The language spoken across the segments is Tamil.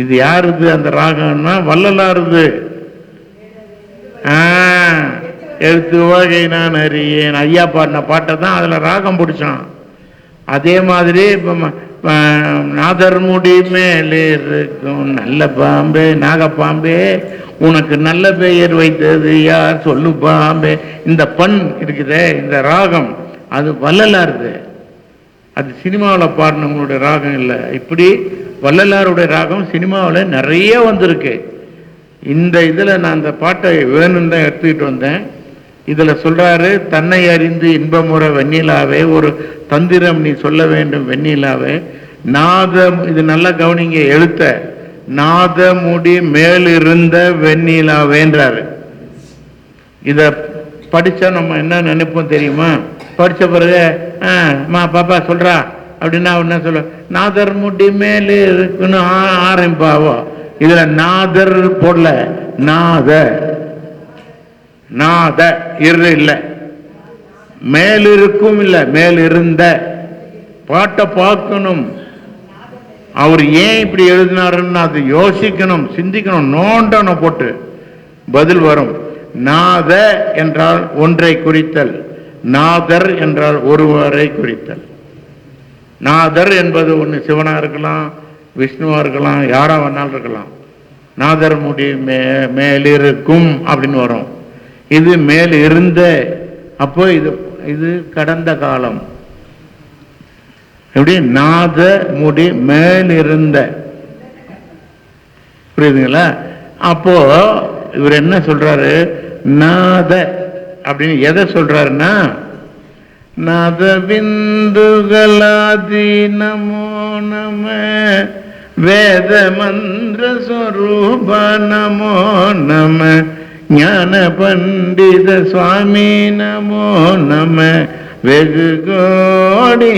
இது யாருது அந்த ராகம்னா? வள்ளலாருது. எழுத்து வகை நான் அறியேன். ஐயா பாடின பாட்டை தான் அதில் ராகம் பிடிச்சான். அதே மாதிரி இப்போ நாதர் முடி மேலே இருக்கும் நல்ல பாம்பே நாகப்பாம்பே உனக்கு நல்ல பெயர் வைத்தது யார்? சொல்லு பாம்பே. இந்த பண் இருக்குதே இந்த ராகம் அது வள்ளலாருது. அது சினிமாவில் பாடினவங்களுடைய ராகம் இல்லை. இப்படி வள்ளலாருடைய ராகம் சினிமாவில் நிறைய வந்திருக்கு. இந்த இதில் நான் அந்த பாட்டை வேணும்னு தான் எடுத்துக்கிட்டு வந்தேன். இதில் சொல்கிறாரு தன்னை அறிந்து இன்பமுறை வெண்ணிலாவே ஒரு தந்திரம் நீ சொல்ல வேண்டும் வெண்ணிலாவே. நாதம் இது நல்லா கவனிங்க எழுத்த. நாத முடி மேலிருந்த வெண்ணிலாவேன்றாரு. இதை படித்தா நம்ம என்ன நினைப்போம் தெரியுமா? படித்த பிறகு ஆ மா பாப்பா சொல்கிறா அப்படின்னா என்ன சொல்ல நாதர் முடி மேலே இருக்குன்னு ஆ- ஆரம்பிப்பாவோ? இதுல நாதர் போடல நாத. நாத இரு இல்ல. மேலிருக்கும் இல்ல மேலிருந்த பாட்டை பார்க்கணும். அவர் ஏன் இப்படி எழுதினாருன்னு அது யோசிக்கணும் சிந்திக்கணும் நோண்டணும் போட்டு. பதில் வரும். நாத என்றால் ஒன்றை குறித்தல். நாதர் என்றால் ஒருவரை குறித்தல். நாதர் என்பது ஒன்று சிவனாக இருக்கலாம் விஷ்ணுவாக இருக்கலாம் யாராக வேணாலும் இருக்கலாம். நாதர் முடி மே மேலிருக்கும் அப்படின்னு வரும். இது மேல் இருந்த அப்போ இது இது கடந்த காலம். எப்படி? நாத முடி மேலிருந்த. புரியுதுங்களா? அப்போ இவர் என்ன சொல்றாரு? நாத அப்படின்னு எதை சொல்றாருன்னா நாத பிந்துகளாதி நமோ நம வேத மந்திர ஸ்வரூப நமோ நம ஞான பண்டித சுவாமி நமோ நம வெகு கோடி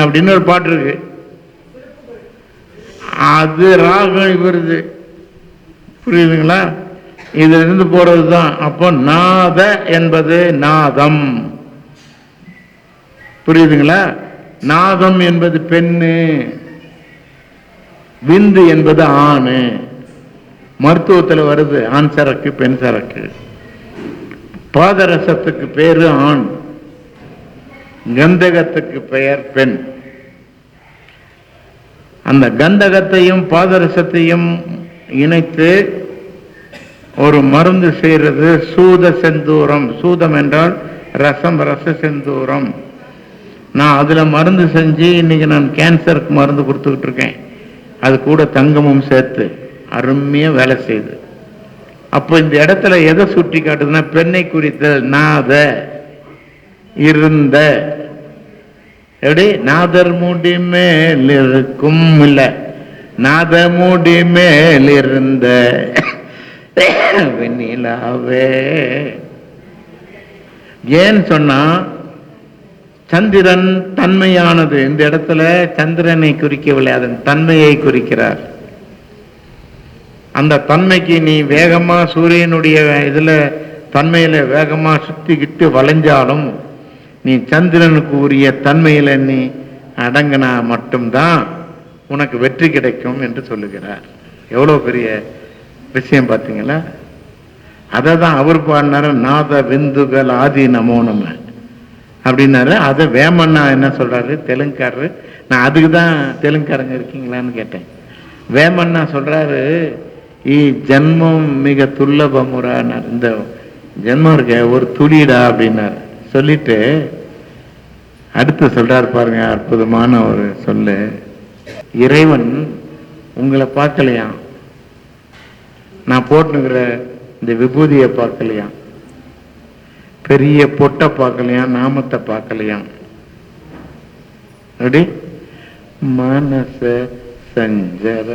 அப்படின்னு ஒரு பாட்டு இருக்கு. அது ராகம் வருது புரியுதுங்களா? இதுல இருந்து தான் அப்போ நாத என்பது நாதம். புரியுதுங்களா? நாகம் என்பது பெண்ணு விந்து என்பது ஆணு. மருத்துவத்தில் வருது ஆண் சரக்கு பெண் சரக்கு. பாதரசத்துக்கு பேரு ஆண். கந்தகத்துக்கு பெயர் பெண். அந்த கந்தகத்தையும் பாதரசத்தையும் இணைத்து ஒரு மருந்து செய்யறது சூத செந்தூரம். சூதம் என்றால் ரசம் ரச செந்தூரம். நான் அதில் மருந்து செஞ்சு இன்னைக்கு நான் கேன்சருக்கு மருந்து கொடுத்துக்கிட்டு இருக்கேன். அது கூட தங்கமும் சேர்த்து அருமையாக வேலை செய்யுது. அப்போ இந்த இடத்துல எதை சுட்டி காட்டுதுன்னா பெண்ணை குறித்த நாத இருந்த எப்படி? நாதர் மூடி மேல் இருக்கும் இல்லை. நாத மூடி மேல் இருந்த வெண்ணிலாவே. ஏன் சொன்னா சந்திரன் தன்மையானது. இந்த இடத்துல சந்திரனை குறிக்கவில்லை அதன் தன்மையை குறிக்கிறார். அந்த தன்மைக்கு நீ வேகமா சூரியனுடைய இதுல தன்மையில வேகமா சுத்திக்கிட்டு வளைஞ்சாலும் நீ சந்திரனுக்கு உரிய தன்மையில நீ அடங்கினா மட்டும்தான் உனக்கு வெற்றி கிடைக்கும் என்று சொல்லுகிறார். எவ்வளவு பெரிய விஷயம் பார்த்தீங்களா? அதை தான் அவர் பாடினார் நாத விந்துகள் ஆதி நமோ நம்ம. அப்படின்னாரு. அதை வேமண்ணா என்ன சொல்கிறாரு தெலுங்குக்காரரு. நான் அதுக்கு தான் தெலுங்குக்காரங்க இருக்கீங்களான்னு கேட்டேன். வேமண்ணா சொல்கிறாரு ஈ ஜென்மம் மிக துல்லபமுறான்னார் இந்த ஜென்மம் இருக்க ஒரு துளிடா அப்படின்னார். சொல்லிட்டு அடுத்து சொல்கிறார் பாருங்க அற்புதமான ஒரு சொல்லு. இறைவன் உங்களை பார்க்கலையாம். நான் போட்டுனுக்கிற இந்த விபூதியை பார்க்கலையாம். பெரிய பொட்டை பார்க்கலையாம் நாமத்தை பார்க்கலையாம் அப்படி மனச சஞ்சர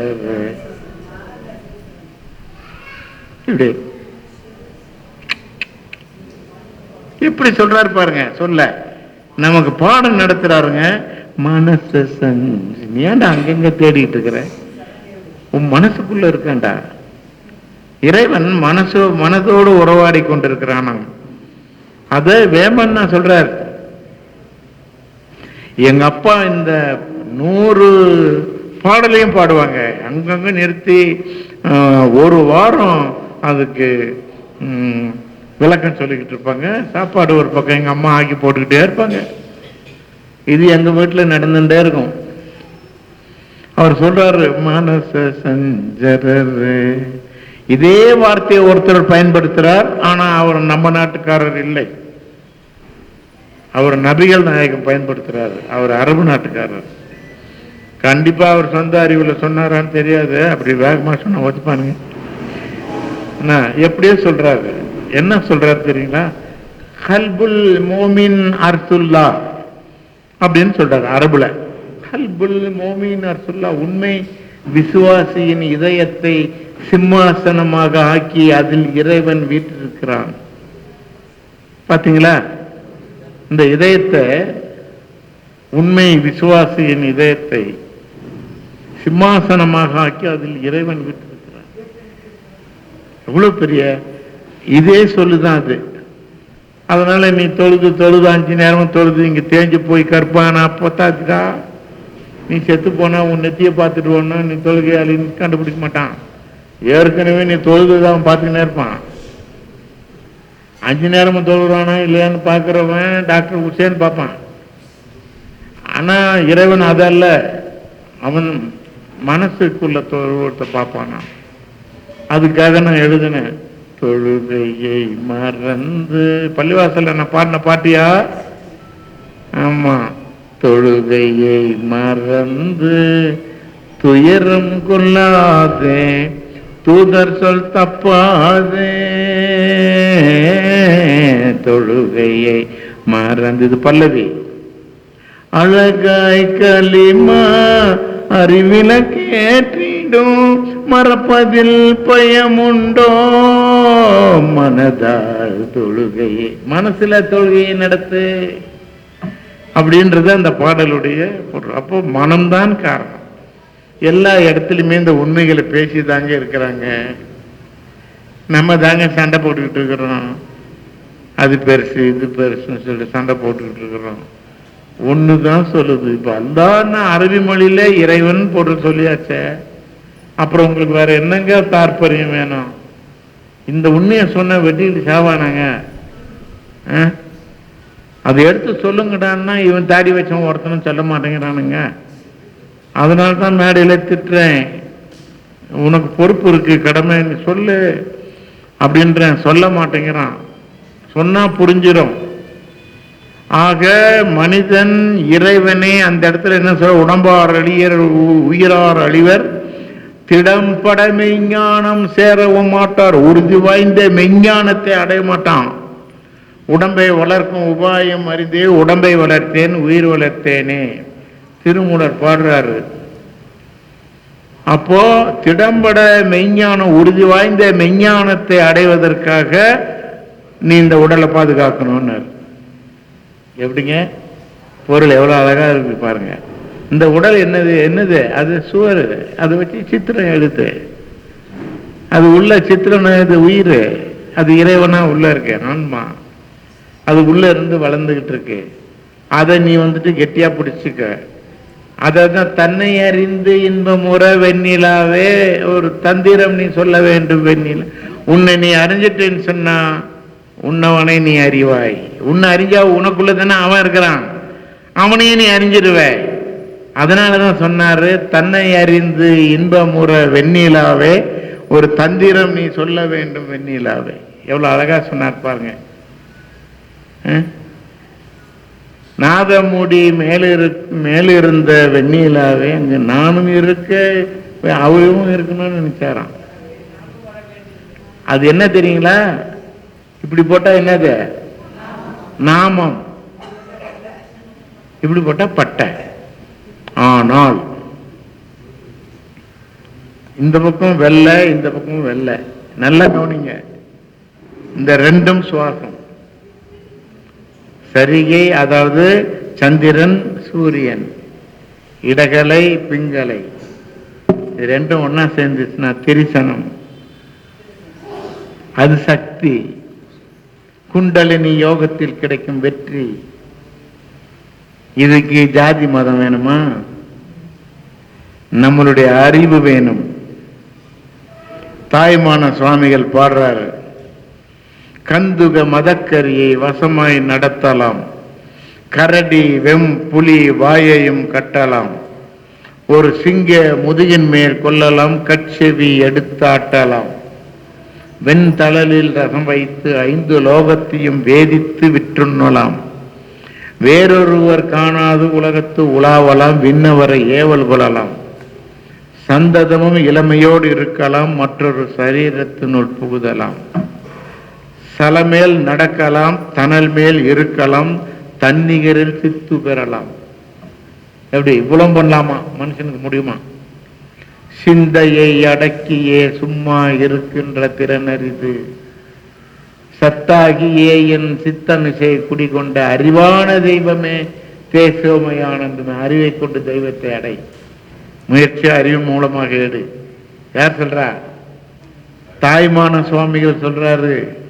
இப்படி இப்படி சொல்றாரு பாருங்க சொல்ல. நமக்கு பாடம் நடத்துறாருங்க மனச சஞ்ச ஏன்டா அங்கங்க தேடிட்டு இருக்கிற? உன் மனசுக்குள்ள இருக்கேன்டா. இறைவன் மனசு மனதோடு உறவாடி கொண்டிருக்கிறானாம். அதை வேமன்னா சொல்றார்? எங்க அப்பா இந்த நூறு பாடலையும் பாடுவாங்க. அங்கங்க நிறுத்தி ஒரு வாரம் அதுக்கு விளக்கம் சொல்லிக்கிட்டு இருப்பாங்க. சாப்பாடு ஒரு பக்கம் எங்க அம்மா ஆக்கி போட்டுக்கிட்டே இருப்பாங்க. இது எங்க வீட்டுல நடந்துட்டே இருக்கும். அவர் சொல்றாரு மனச சஞ்சரரு இதே வார்த்தையை ஒருத்தர் பயன்படுத்துறார் ஆனா அவர் நம்ம நாட்டுக்காரர் இல்லை. அவர் நபிகள் நாயகம் பயன்படுத்துறாரு அவர் அரபு நாட்டுக்காரர். கண்டிப்பா அவர் சொந்த அறிவுல சொன்னாரான்னு தெரியாது அப்படி வேகமாக சொன்ன ஒத்துப்பானுங்க. என்ன எப்படியோ சொல்றாரு. என்ன சொல்றாரு தெரியுங்களா? கல்புல் மோமின் அர்சுல்லா அப்படின்னு சொல்றாரு அரபுல. கல்புல் மோமின் அர்சுல்லா உண்மை விசுவாசியின் இதயத்தை சிம்மாசனமாக ஆக்கி அதில் இறைவன் வீட்டிருக்கிறான் பாத்தீங்களா? இந்த இதயத்தை உண்மை விசுவாசியின் இதயத்தை சிம்மாசனமாக ஆக்கி அதில் இறைவன் வீற்றிருக்கிறான். எவ்வளவு பெரிய? இதே சொல்லுதான் அது. அதனால நீ தொழுது தொழுது அஞ்சு நேரமும் தொழுது இங்க தேஞ்சு போய் கற்பானா பத்தாச்சுக்கா? நீ செத்து போனா உன் நெத்திய பார்த்துட்டு போனா நீ தொழுகையாளின்னு கண்டுபிடிக்க மாட்டான். ஏற்கனவே நீ தொழுதுதான் பார்த்துக்கினே இருப்பான். அஞ்சு நேரமும் தொழுறானா இல்லையான்னு பார்க்குறவன் டாக்டர் உச்சேன்னு பார்ப்பான். ஆனா இறைவன் அதல்ல அவன் மனசுக்குள்ள தொழுவத்தை பார்ப்பானா. அதுக்காக நான் எழுதினேன் தொழுகையை மறந்து பள்ளிவாசல்ல நான் பாடின பாட்டியா? ஆமா. தொழுகையை மறந்து துயரம் கொள்ளாதே தூதர் சொல் தப்பாதே. தொழுகையை மறந்தது பல்லவி. அழகாய் களிமா அறிவில கேட்டிடும் மறப்பதில் பயமுண்டோ. மனதால் தொழுகையை மனசுல தொழுகையை நடத்து. அப்படின்றது அந்த பாடலுடைய பொருள். அப்போ மனம்தான் காரணம். எல்லா இடத்துலையுமே இந்த உண்மைகளை பேசி தாங்க இருக்கிறாங்க. நம்ம தாங்க சண்டை போட்டுக்கிட்டு இருக்கிறோம். அது பெருசு இது பெருசுன்னு சொல்லி சண்டை போட்டுக்கிட்டு இருக்கிறோம். ஒன்று தான் சொல்லுது. இப்போ அல்லான்னு அரபி மொழியில் இறைவன் போட்டு சொல்லியாச்சே. அப்புறம் உங்களுக்கு வேற என்னங்க தாற்பயம் வேணும்? இந்த உண்மையை சொன்ன வெட்டிக்கிட்டு சாவானாங்க. ஆ? அதை எடுத்து சொல்லுங்கடான்னா இவன் தாடி வச்சவன் ஒருத்தனும் சொல்ல மாட்டேங்கிறானுங்க. அதனால தான் மேடையில் திட்டுறேன். உனக்கு பொறுப்பு இருக்குது கடமை நீ சொல்லு அப்படின்றேன். சொல்ல மாட்டேங்கிறான். சொன்னால் புரிஞ்சிடும் ஆக மனிதன் இறைவனே அந்த இடத்துல என்ன சொல்ற? உடம்பார் அழியர் உ- உயிரார் அழிவர். திடம்பட மெய்ஞானம் சேரவும் மாட்டார். உறுதி வாய்ந்த மெய்ஞானத்தை அடைய மாட்டான். உடம்பை வளர்க்கும் உபாயம் அறிந்தே உடம்பை வளர்த்தேன் உயிர் வளர்த்தேனே. திருமூலர் பாடுறாரு. அப்போ திடம்பட மெய்ஞானம் உறுதி வாய்ந்த மெய்ஞானத்தை அடைவதற்காக நீ இந்த உடலை பாதுகாக்கணும்னு எப்படிங்க? பொருள் எவ்வளோ அழகாக இருக்கு பாருங்க. இந்த உடல் என்னது? என்னது? அது சுவர் அதை வச்சு சித்திரம் எழுத்து. அது உள்ள சித்திரம் இது உயிர். அது இறைவனா உள்ள இருக்கு ஆன்மா. அது உள்ள இருந்து வளர்ந்துகிட்டு இருக்கு. அதை நீ வந்துட்டு கெட்டியாக பிடிச்சிக்க. அதை தான் தன்னை அறிந்து இன்பமுற வெண்ணிலாவே ஒரு தந்திரம் நீ சொல்ல வேண்டும் வெண்ணிலா. உன்னை நீ அறிஞ்சிட்டேன்னு சொன்னா உன்னவனை நீ அறிவாய். உன்னை அறிஞ்சா உனக்குள்ள தானே அவன் இருக்கிறான். அவனையும் நீ அறிஞ்சிருவ அதனாலதான் சொன்னாரு தன்னை அறிந்து இன்பமுற வெண்ணிலாவே ஒரு தந்திரம் நீ சொல்ல வேண்டும் வெண்ணிலாவே. எவ்வளவு அழகா சொன்னார் பாருங்க. ஆ? நாதமுடி மேலிரு மேலிருந்த வெண்ணிலாவே அங்க நானும் இருக்க அவரும் இருக்கணும்னு நினைச்சாராம். அது என்ன தெரியுங்களா? இப்படி போட்டா என்னது? நாமம். இப்படி போட்டா பட்டை. ஆனால் இந்த பக்கம் வெள்ளை இந்த பக்கம் வெள்ளை. நல்லா கவனிங்க. இந்த ரெண்டும் சுவாசம். சரிகை அதாவது சந்திரன் சூரியன் இடகலை பிங்கலை. இது ரெண்டும் ஒன்றா சேர்ந்துச்சுன்னா திரிசனம். அது சக்தி. குண்டலினி யோகத்தில் கிடைக்கும் வெற்றி. இதுக்கு ஜாதி மதம் வேணுமா? நம்மளுடைய அறிவு வேணும். தாய்மான சுவாமிகள் பாடுறாரு கந்துக மதக்கரியை வசமாய் நடத்தலாம். கரடி வெம் புலி வாயையும் கட்டலாம். ஒரு சிங்க முதுகின் மேல் கொள்ளலாம் கட்செவி எடுத்தாட்டலாம். வெண்தளலில் ரசம் வைத்து ஐந்து லோகத்தையும் வேதித்து விற்றுண்ணலாம். வேறொருவர் காணாது உலகத்து உலாவலாம் விண்ணவரை ஏவல் கொள்ளலாம். சந்ததமும் இளமையோடு இருக்கலாம் மற்றொரு சரீரத்தினுள் புகுதலாம். சலமேல் நடக்கலாம் தணல் மேல் இருக்கலாம் தன்னிகரில் சித்து பெறலாம். எப்படி? இவ்வளவு பண்ணலாமா? மனுஷனுக்கு முடியுமா? சிந்தையை அடக்கியே சும்மா இருக்கின்ற திறனரிது சத்தாகியே என் சித்தனுசை குடிகொண்ட அறிவான தெய்வமே தேசோமையானந்தமே அறிவை கொண்டு தெய்வத்தை அடை. முயற்சி அறிவு மூலமாக எடு. யார் சொல்றா? தாய்மான சுவாமிகள் சொல்றாரு